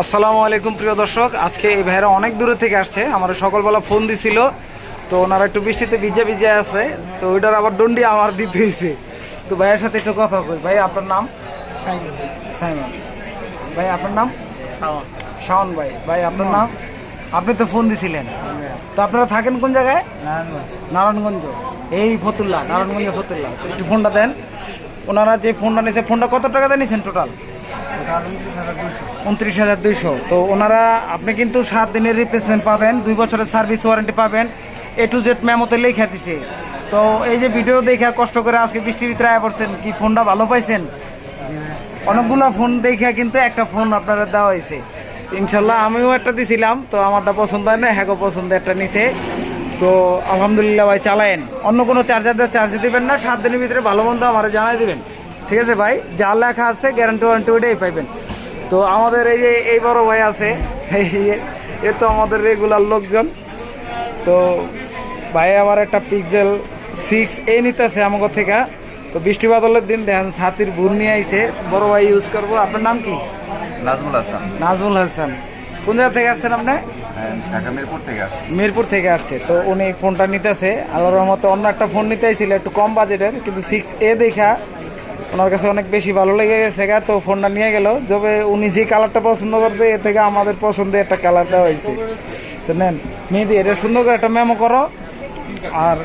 আসসালামু আলাইকুম প্রিয় দর্শক। আজকে এই ভাইরা অনেক দূরে থেকে আসছে। আমার সকালবেলা ফোন দিছিল। তো ওনারা একটু বৃষ্টিতে ভিজে ভিজে আছে। তো ওইটার আবার দণ্ডি আমার দিতে হয়েছে তো ভাইয়ের সাথে একটু কথা কই। ভাই আপনার নাম? সাইমন। ভাই আপনার নাম? শাওন। ভাই। ভাই আপনার নাম? আপনি তো ফোন দিছিলেন। তো আপনারা থাকেন কোন জায়গায়? নারায়ণগঞ্জ। এই ফতুল্লা নারায়ণগঞ্জ ফতুল্লা। একটু ফোনটা দেন। ওনারা যে ফোনটা নিয়েছে ফোনটা কত টাকাতে নিয়েছেন টোটাল উনত্রিশ হাজার দুইশো। তো ওনারা, আপনি কিন্তু সাত দিনের রিপ্লেসমেন্ট পাবেন, দুই বছরের সার্ভিস ওয়ারেন্টি পাবেন এ টু জেড মেমোতে লেখা দিছে। তো এই যে ভিডিও দেখে, কষ্ট করে আজকে বৃষ্টির ভিতরে আয় পড়ছেন, কি ফোনটা ভালো পাইছেন? অনেকগুলো ফোন দেখে কিন্তু একটা ফোন আপনারা দেওয়া হয়েছে। ইনশাল্লাহ আমিও একটা দিছিলাম, তো আমারটা পছন্দ হয় না, হ্যাগো পছন্দ একটা নিছে। তো আলহামদুলিল্লাহ ভাই, চালায়েন। অন্য কোনো চার্জার চার্জ দিবেন না, সাত দিনের ভিতরে ভালো মন্দ আমার জানাই দিবেন। ঠিক আছে ভাই? যা লেখা আছে গ্যারান্টি ওয়ারেন্টি ওইটাই পাইবেন। তো আমাদের এই যে এই বড় ভাই আছে এই এ তো আমাদের রেগুলার লোকজন। তো ভাই আমার একটা পিক্সেল সিক্স এ নিতেছে আমাকে থেকে। তো বৃষ্টি বাদলের দিন দেখেন ছাতির ভুর নিয়ে আইছে। বড় ভাই ইউজ করব। আপনার নাম কি? নাজমুল হাসান। নাজমুল হাসান। কোন জায়গা থেকে আসছেন আপনি? হ্যাঁ, ঢাকা মিরপুর থেকে মিরপুর থেকে আসছে। তো উনি ফোনটা নিতেছে। আল্লাহর রহমতে অন্য একটা ফোন নিতেই ছিল একটু কম বাজেটের কিন্তু সিক্স এ দেখা। ওনার কাছে অনেক বেশি ভালো লেগে গেছে গা, তো ফোনটা নিয়ে গেল। তবে উনি যে কালারটা পছন্দ করছে, এ থেকে আমাদের পছন্দের একটা কালার দেওয়া হয়েছে। তো নেন, মেহেদি, এটা সুন্দর করে একটা মেমো করো। আর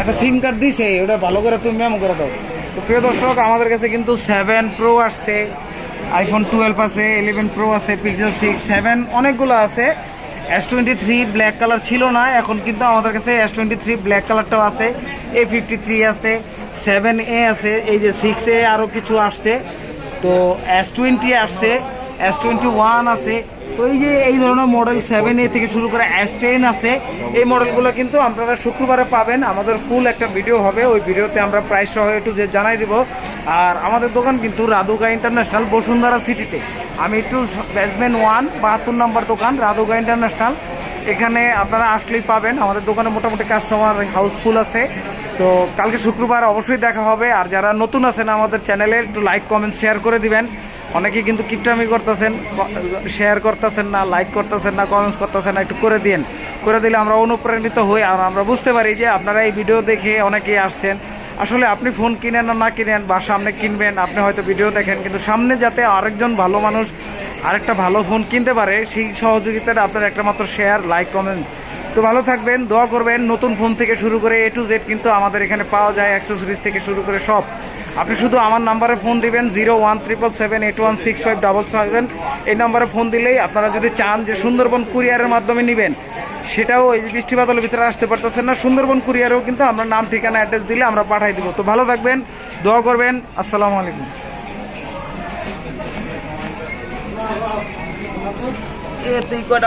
একটা সিম কার্ড দিছে, ওটা ভালো করে তুমি মেমো করে দাও। তো প্রিয় দর্শক, আমাদের কাছে কিন্তু সেভেন প্রো আসছে আইফোন টুয়েলভ আছে ইলেভেন প্রো আছে পিক্সেল সিক্স সেভেন অনেকগুলো আছে। S twenty three black colour ছিল না, এখন কিন্তু আমাদের কাছে এস টোয়েন্টি থ্রি ব্ল্যাক কালারটাও আছে এ ফিফটি থ্রি আছে। সেভেন এ আছে, এই যে সিক্স এ আরও কিছু আসছে। তো এস টোয়েন্টি আসছে এস টোয়েন্টি ওয়ান আছে। তো এই যে এই ধরনের মডেল সেভেন এ থেকে শুরু করে এস টেন আছে, এই মডেলগুলো কিন্তু আপনারা শুক্রবারে পাবেন। আমাদের ফুল একটা ভিডিও হবে, ওই ভিডিওতে আমরা প্রাইস সহ একটু যে জানাই দিব। আর আমাদের দোকান কিন্তু রাধুগা ইন্টারন্যাশনাল বসুন্ধরা সিটিতে আমি একটু ব্যাটসম্যান ওয়ান বাহাত্তর নম্বর দোকান, রাধুগা ইন্টারন্যাশনাল এখানে আপনারা আসলেই পাবেন। আমাদের দোকানে মোটামুটি কাস্টমার হাউসফুল আছে। তো কালকে শুক্রবার অবশ্যই দেখা হবে। আর যারা নতুন আছেন আমাদের চ্যানেলে, একটু লাইক কমেন্ট শেয়ার করে দিবেন। অনেকেই কিন্তু কিপটামি করতেছেন শেয়ার করতেছেন না লাইক করতেছেন না কমেন্টস করতেছেন না, একটু করে দিন করে দিলে আমরা অনুপ্রাণিত হই। আর আমরা বুঝতে পারি যে আপনারা এই ভিডিও দেখে অনেকেই আসছেন। আসলে আপনি ফোন কিনেন না কিনেন বা সামনে কিনবেন, আপনি হয়তো ভিডিও দেখেন, কিন্তু সামনে যাতে আরেকজন ভালো মানুষ আরেকটা ভালো ফোন কিনতে পারে, সেই সহযোগিতাটা আপনার একটা মাত্র শেয়ার লাইক কমেন্ট তো ভালো থাকবেন, দোয়া করবেন, নতুন ফোন থেকে শুরু করে এ টু জেড কিন্তু আমাদের এখানে পাওয়া যায় অ্যাক্সেসরিজ থেকে শুরু করে সব। আপনি শুধু আমার নাম্বারে ফোন দিবেন zero one triple seven eight one six five double seven এই নাম্বারে ফোন দিলেই আপনারা যদি চান যে সুন্দরবন কুরিয়ারের মাধ্যমে নেবেন, সেটাও এই বৃষ্টি বাদলের ভিতরে আসতে পারতেছেন না, সুন্দরবন কুরিয়ারেও কিন্তু আমরা নাম, ঠিকানা অ্যাড্রেস দিলে আমরা পাঠাই দিব। তো ভালো থাকবেন, দোয়া করবেন, আসসালামু আলাইকুম। এ তুই কটা